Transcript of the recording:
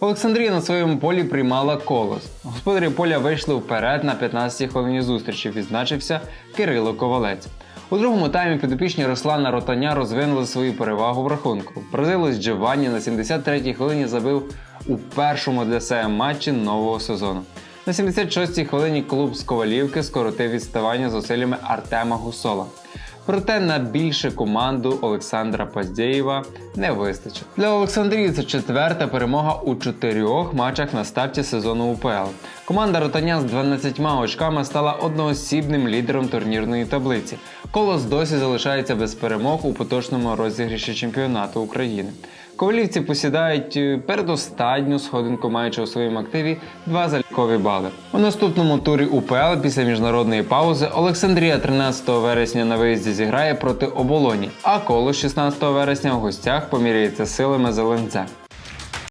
Олександрія на своєму полі приймала колос. Господарі поля вийшли вперед на 15-й хвилині зустрічі. Відзначився Кирило Ковалець. У другому таймі підопічні Руслана Ротаня розвинули свою перевагу в рахунку. Бразилець Джованні на 73-й хвилині забив у першому для себе матчі нового сезону. На 76-й хвилині клуб з Ковалівки скоротив відставання зусиллями Артема Гусола. Проте на більше команду Олександра Паздєєва не вистачить. Для Олександрії це четверта перемога у чотирьох матчах на старті сезону УПЛ. Команда Ротаня з 12 очками стала одноосібним лідером турнірної таблиці. Колос досі залишається без перемог у поточному розігріші чемпіонату України. Ковалівці посідають е, передостанню сходинку, маючи у своєму активі два залікові бали. У наступному турі УПЛ після міжнародної паузи Олександрія 13 вересня на виїзді зіграє проти оболоні, а коло 16 вересня в гостях поміряється силами зеленця.